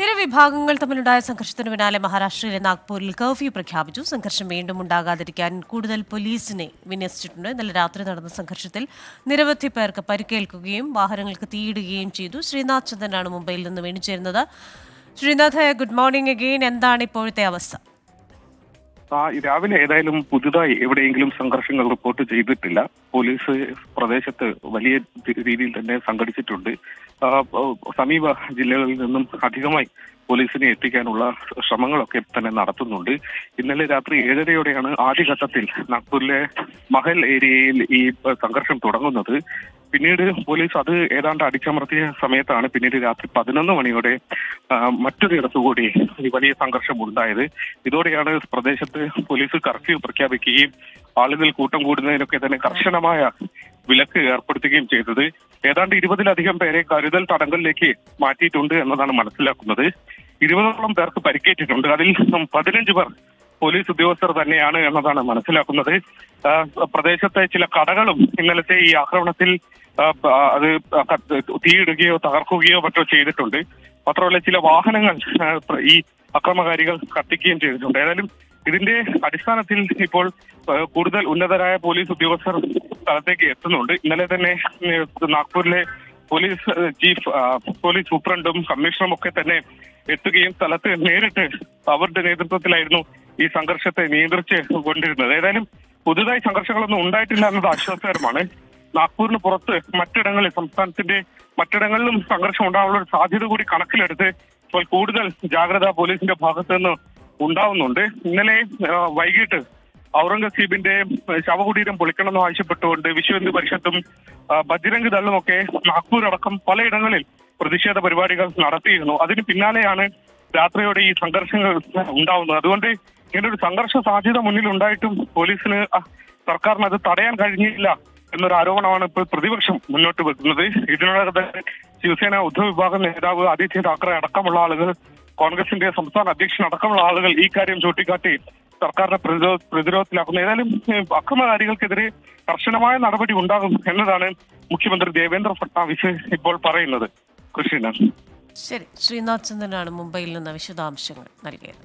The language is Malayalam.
ഇരു വിഭാഗങ്ങൾ തമ്മിലുണ്ടായ സംഘർഷത്തിന് പിന്നാലെ മഹാരാഷ്ട്രയിലെ നാഗ്പൂരിൽ കർഫ്യൂ പ്രഖ്യാപിച്ചു. സംഘർഷം വീണ്ടും ഉണ്ടാകാതിരിക്കാൻ കൂടുതൽ പോലീസിനെ വിന്യസിച്ചിട്ടുണ്ട്. ഇന്നലെ രാത്രി നടന്ന സംഘർഷത്തിൽ നിരവധി പേർക്ക് പരിക്കേൽക്കുകയും വാഹനങ്ങൾക്ക് തീയിടുകയും ചെയ്തു. ശ്രീനാഥ് ചന്ദ്രനാണ് മുംബൈയിൽ നിന്ന് വീണിച്ചേരുന്നത് ശ്രീനാഥ് ഗുഡ് മോർണിംഗ് അഗെയിൻ എന്താണ് ഇപ്പോഴത്തെ അവസ്ഥ? രാവിലെ ഏതായാലും പുതുതായി എവിടെയെങ്കിലും സംഘർഷങ്ങൾ റിപ്പോർട്ട് ചെയ്തിട്ടില്ല. പോലീസ് പ്രദേശത്ത് വലിയ രീതിയിൽ തന്നെ സംഘടിച്ചിട്ടുണ്ട്. സമീപ ജില്ലകളിൽ നിന്നും അധികമായി പോലീസിനെ എത്തിക്കാനുള്ള ശ്രമങ്ങളൊക്കെ തന്നെ നടത്തുന്നുണ്ട്. ഇന്നലെ രാത്രി ഏഴരയോടെയാണ് ആദ്യഘട്ടത്തിൽ നാഗ്പൂരിലെ മഹൽ ഏരിയയിൽ ഈ സംഘർഷം തുടങ്ങുന്നത്. പിന്നീട് പോലീസ് അത് ഏതാണ്ട് അടിച്ചമർത്തിയ സമയത്താണ് പിന്നീട് രാത്രി പതിനൊന്ന് മണിയോടെ മറ്റൊരു മറ്റൊരിടത്തു കൂടി വലിയ സംഘർഷം ഉണ്ടായത്. ഇതോടെയാണ് പ്രദേശത്ത് പോലീസ് കർഫ്യൂ പ്രഖ്യാപിക്കുകയും ആളുകൾ കൂട്ടം കൂടുന്നതിനൊക്കെ തന്നെ കർശനമായ വിലക്ക് ഏർപ്പെടുത്തുകയും ചെയ്തത്. ഏതാണ്ട് ഇരുപതിലധികം പേരെ കരുതൽ തടങ്കലിലേക്ക് മാറ്റിയിട്ടുണ്ട് എന്നതാണ് മനസ്സിലാക്കുന്നത്. ഇരുപതോളം പേർക്ക് പരിക്കേറ്റിട്ടുണ്ട്. അതിൽ പതിനഞ്ച് പേർ പോലീസ് ഉദ്യോഗസ്ഥർ തന്നെയാണ് എന്നതാണ് മനസ്സിലാക്കുന്നത്. പ്രദേശത്തെ ചില കടകളും ഇന്നലത്തെ ഈ ആക്രമണത്തിൽ അത് തീയിടുകയോ തകർക്കുകയോ മറ്റോ ചെയ്തിട്ടുണ്ട്. മാത്രമല്ല ചില വാഹനങ്ങൾ ഈ അക്രമകാരികൾ കത്തിക്കുകയും ചെയ്തിട്ടുണ്ട്. ഏതായാലും ഇതിന്റെ അടിസ്ഥാനത്തിൽ ഇപ്പോൾ കൂടുതൽ ഉന്നതരായ പോലീസ് ഉദ്യോഗസ്ഥർ സ്ഥലത്തേക്ക് എത്തുന്നുണ്ട്. ഇന്നലെ തന്നെ നാഗ്പൂരിലെ പോലീസ് ചീഫ് പോലീസ് സൂപ്രണ്ടും കമ്മീഷണറും ഒക്കെ തന്നെ എത്തുകയും സ്ഥലത്ത് നേരിട്ട് അവരുടെ നേതൃത്വത്തിലായിരുന്നു ഈ സംഘർഷത്തെ നിയന്ത്രിച്ച് കൊണ്ടിരുന്നത്. ഏതായാലും പുതുതായി സംഘർഷങ്ങളൊന്നും ഉണ്ടായിട്ടില്ല എന്നത് ആശ്വാസകരമാണ്. നാഗ്പൂരിന് പുറത്ത് മറ്റിടങ്ങളിൽ സംസ്ഥാനത്തിന്റെ മറ്റിടങ്ങളിലും സംഘർഷം ഉണ്ടാകാനുള്ള ഒരു സാധ്യത കൂടി കണക്കിലെടുത്ത് ഇപ്പോൾ കൂടുതൽ ജാഗ്രത പോലീസിന്റെ ഭാഗത്ത് നിന്ന് ഉണ്ടാവുന്നുണ്ട്. ഇന്നലെ വൈകിട്ട് ഔറംഗസീബിന്റെ ശവകുടീരം പൊളിക്കണമെന്ന് ആവശ്യപ്പെട്ടുകൊണ്ട് വിശ്വ ഹിന്ദു പരിഷത്തും ബജ്രംഗ് ദളും ഒക്കെ നാഗ്പൂർ അടക്കം പലയിടങ്ങളിൽ പ്രതിഷേധ പരിപാടികൾ നടത്തിയിരുന്നു. അതിന് പിന്നാലെയാണ് രാത്രിയോടെ ഈ സംഘർഷങ്ങൾ ഉണ്ടാവുന്നത്. അതുകൊണ്ട് ഇങ്ങനെ ഒരു സംഘർഷ സാധ്യത മുന്നിൽ ഉണ്ടായിട്ടും പോലീസിന് സർക്കാരിന് അത് തടയാൻ കഴിഞ്ഞില്ല എന്നൊരു ആരോപണമാണ് ഇപ്പോൾ പ്രതിപക്ഷം മുന്നോട്ട് വെക്കുന്നത്. ഇതിനോടകം തന്നെ ശിവസേന ഉദ്ധവ് വിഭാഗം നേതാവ് ആദിത്യ താക്കറെ അടക്കമുള്ള ആളുകൾ കോൺഗ്രസിന്റെ സംസ്ഥാന അധ്യക്ഷൻ അടക്കമുള്ള ആളുകൾ ഈ കാര്യം ചൂണ്ടിക്കാട്ടി സർക്കാരിനെ പ്രതിരോധ പ്രതിരോധത്തിലാക്കുന്നു. ഏതായാലും അക്രമകാരികൾക്കെതിരെ കർശനമായ നടപടി ഉണ്ടാകും എന്നതാണ് മുഖ്യമന്ത്രി ദേവേന്ദ്ര ഫട്നാവിസ് ഇപ്പോൾ പറയുന്നത്. കൃഷ്ണൻ ശരി ശ്രീനാഥ് ചന്ദ്രനാണ് മുംബൈയിൽ നിന്ന് വിശദാംശങ്ങൾ നൽകിയത്.